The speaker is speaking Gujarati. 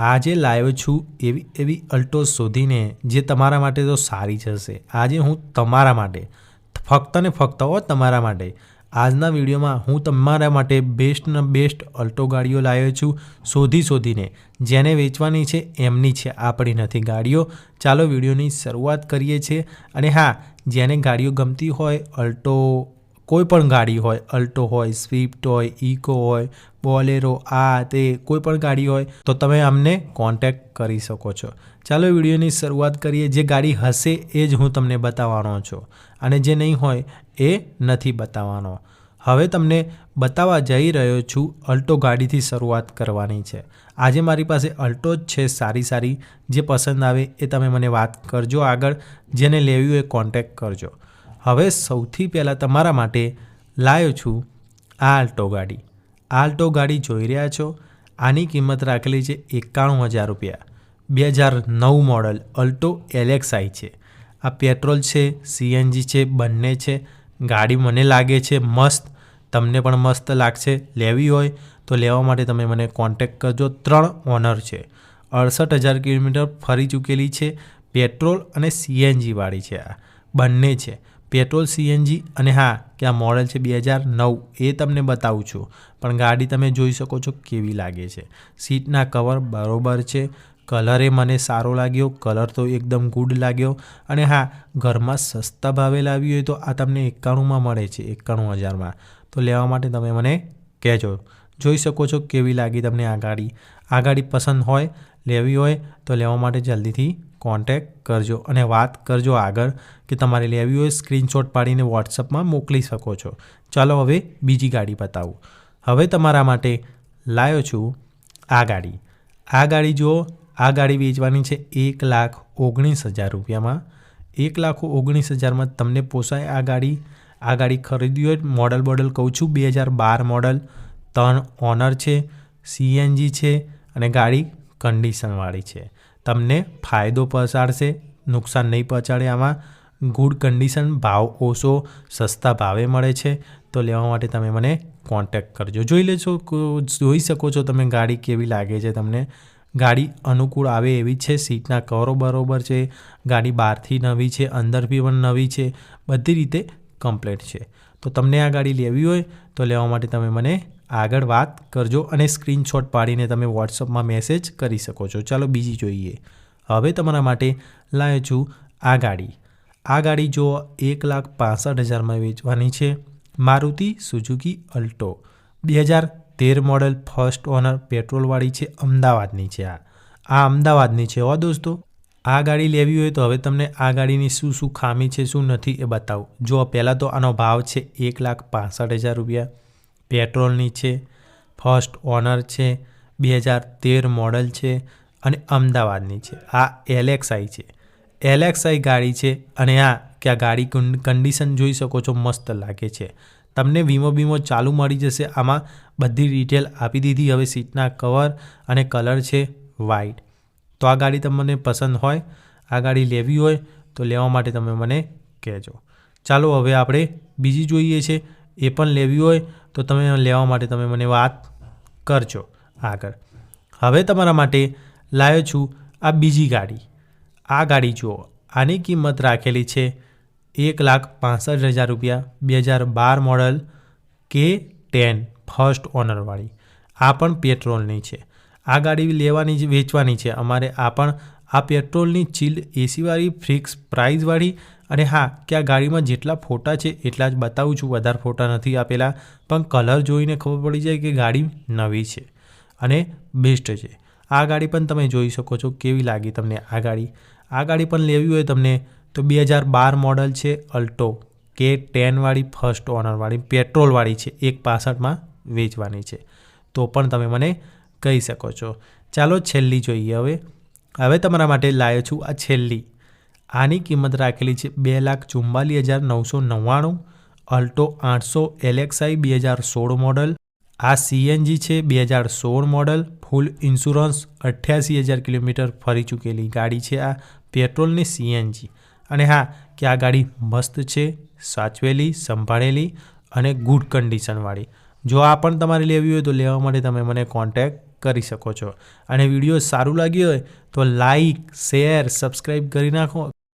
આજે લાવ્યો છું એવી એવી અલ્ટો શોધીને જે તમારા માટે તો સારી જશે આજે હું તમારા માટે, ફક્ત ને ફક્ત હો તમારા માટે. આજના વિડીયોમાં હું તમારા માટે બેસ્ટ ને બેસ્ટ અલ્ટો ગાડીઓ લાવ્યો છું શોધી શોધીને. જેને વેચવાની છે એમની છે આપણી નથી ગાડીઓ. ચાલો વિડીયોની શરૂઆત કરીએ છીએ. અને હા, જેને ગાડીઓ ગમતી હોય, અલ્ટો કોઈ પણ ગાડી હોય, અલ્ટો હોય, સ્વિફ્ટ હોય ઇકો હોય, બોલેરો, આ તે કોઈ પણ ગાડી હોય, તો તમે અમને કોન્ટેક્ટ કરી શકો છો. ચાલો વિડીયોની શરૂઆત કરીએ. જે ગાડી હશે એ જ હું તમને બતાવવાનો છું. અને જે નહીં હોય એ નથી બતાવવાનો. હવે તમને બતાવવા જઈ રહ્યો છું અલ્ટો ગાડીથી શરૂઆત કરવાની છે. આજે મારી પાસે અલ્ટો જ છે, સારી સારી. જે પસંદ આવે એ તમે મને વાત કરજો આગળ. જેને લેવી હોય એ કોન્ટેક્ટ કરજો. હવે સૌથી પહેલાં તમારા માટે લાવ્યો છું આ આલ્ટો ગાડી. આલ્ટો ગાડી જોઈ રહ્યા છો. આની કિંમત રાખેલી છે એકાણું હજાર રૂપિયા. બે હજાર નવ મોડલ અલ્ટો એલેક્સઆઈ છે. આ પેટ્રોલ છે, સીએનજી છે, બંને છે. ગાડી મને લાગે છે મસ્ત. તમને પણ મસ્ત લાગશે. લેવી હોય તો લેવા માટે તમે મને કોન્ટેક કરજો. ત્રણ ઓનર છે. અડસઠ હજાર કિલોમીટર ફરી ચૂકેલી છે. પેટ્રોલ અને સીએનજીવાળી છે આ. બંને છે. પેટ્રોલ સીએનજી અને હા, કે આ મોડલ છે બે હજાર નવ, એ તમને બતાવું છું. પણ ગાડી તમે જોઈ શકો છો કેવી લાગે છે. સીટના કવર બરોબર છે, કલરે મને સારો લાગ્યો, કલર તો એકદમ ગુડ લાગ્યો, અને હા, ઘરમાં સસ્તા ભાવે લાવી હોય તો આ તમને એકાણુંમાં મળે છે, એકાણું હજારમાં. તો લેવા માટે તમે મને કહેજો. જોઈ શકો છો કેવી લાગી તમને આ ગાડી. આ ગાડી પસંદ હોય, લેવી હોય, તો લેવા માટે જલ્દીથી કોન્ટેક્ટ કરજો અને વાત કરજો આગળ કે તમારે લેવી હોય સ્ક્રીનશોટ પાડીને વોટ્સઅપમાં મોકલી શકો છો. ચાલો હવે બીજી ગાડી બતાવું. હવે તમારા માટે લાવ્યો છું આ ગાડી. આ ગાડી જુઓ, આ ગાડી વેચવાની છે એક લાખ ઓગણીસ હજાર રૂપિયામાં. એક લાખ ઓગણીસ હજારમાં તમને પોસાય આ ગાડી. આ ગાડી ખરીદવી હોય મોડલ બોડલ કહું છું, બે હજાર બાર મોડલ ત્રણ ઓનર છે સીએનજી છે અને ગાડી કન્ડિશનવાળી છે. તમને ફાયદો પહોંચાડશે, નુકસાન નહીં પહોંચાડે આમાં ગુડ કન્ડિશન ભાવ ઓછો સસ્તા ભાવે મળે છે. તો લેવા માટે તમે મને કોન્ટેક્ટ કરજો. જોઈ લેજો જોઈ શકો છો તમે ગાડી કેવી લાગે છે તમને. ગાડી અનુકૂળ આવે એવી છે, સીટના કવરો બરોબર છે, ગાડી બહારથી નવી છે, અંદરથી પણ નવી છે, બધી રીતે કમ્પ્લેટ છે. તો તમને આ ગાડી લેવી હોય તો લેવા માટે તમે મને આગળ વાત કરજો અને સ્ક્રીનશોટ પાડીને તમે વોટ્સઅપમાં મેસેજ કરી શકો છો. ચાલો બીજી જોઈએ. હવે તમારા માટે લાવ્યો છું આ ગાડી. આ ગાડી જો એક લાખ પાસઠ હજારમાં વેચવાની છે. Maruti Suzuki Alto. બે હજાર તેર મોડલ ફર્સ્ટ ઓનર પેટ્રોલવાળી છે, અમદાવાદની છે આ. આ અમદાવાદની છે હો દોસ્તો. આ ગાડી લેવી હોય તો હવે તમને આ ગાડીની શું શું ખામી છે, શું નથી એ બતાવું. જો પહેલાં તો આનો ભાવ છે એક લાખ પાસઠ હજાર રૂપિયા. પેટ્રોલની છે, ફર્સ્ટ ઓનર છે, બે હજાર તેર મોડલ છે અને અમદાવાદની છે. આ એલેક્સઆઈ છે. એલેક્સઆઈ ગાડી છે અને આ કે આ ગાડી કન્ડિશન જોઈ શકો છો, મસ્ત લાગે છે. તમને વીમો બીમો ચાલુ મળી જશે, આમાં બધી ડિટેલ આપી દીધી. હવે સીટના કવર અને કલર છે વ્હાઇટ તો આ ગાડી તમને પસંદ હોય, આ ગાડી લેવી હોય તો લેવા માટે તમે મને કહેજો. ચાલો હવે આપણે બીજી જોઈએ છે એ પણ લેવી હોય તો તમે લેવા માટે તમે મને વાત કરજો આગળ. હવે તમારા માટે લાવ્યો છું આ બીજી ગાડી. આ ગાડી જુઓ, આની કિંમત રાખેલી છે એક લાખ પાસઠ હજાર રૂપિયા, બે હજાર બાર મોડલ કે ટેન ફર્સ્ટ ઓનરવાળી. આ પણ પેટ્રોલની છે. આ ગાડી લેવાની જ, વેચવાની છે. અમારે આ પણ આ પેટ્રોલની ચીલ્ડ એસીવાળી ફિક્સ પ્રાઇઝવાળી અને હા, કે આ ગાડીમાં જેટલા ફોટા છે એટલા જ બતાવું છું. વધારે ફોટા નથી આપેલા, પણ કલર જોઈને ખબર પડી જાય કે ગાડી નવી છે અને બેસ્ટ છે. આ ગાડી પણ તમે જોઈ શકો છો કેવી લાગી તમને આ ગાડી. આ ગાડી પણ લેવી હોય તમને તો બે હજાર બાર મોડલ છે અલ્ટો, કે ટેનવાળી ફર્સ્ટ ઓનરવાળી પેટ્રોલવાળી છે, એક પાસઠમાં વેચવાની છે. તો પણ તમે મને કહી શકો છો. ચાલો છેલ્લી જોઈએ હવે. હવે તમારા માટે લાવ્યો છું આ છેલ્લી. આની કિંમત રાખેલી છે બે લાખ ચુમ્માલીસ હજાર નવસો નવ્વાણું, અલ્ટો આઠસો એલેક્સાઈ બે હજાર સોળ મોડલ, આ સીએનજી છે બે હજાર સોળ મોડલ, ફૂલ ઇન્સ્યોરન્સ અઠ્યાસી હજાર કિલોમીટર ફરી ચૂકેલી ગાડી છે આ પેટ્રોલની સીએનજી. અને હા, કે આ ગાડી મસ્ત છે, સાચવેલી, સંભાળેલી અને ગુડ કન્ડિશનવાળી. જો આ પણ તમારે લેવી હોય તો લેવા માટે તમે મને કોન્ટેક્ટ કરી શકો છો. અને વીડિયો સારું લાગ્યું હોય તો લાઈક શેર સબસ્ક્રાઈબ કરી નાખો.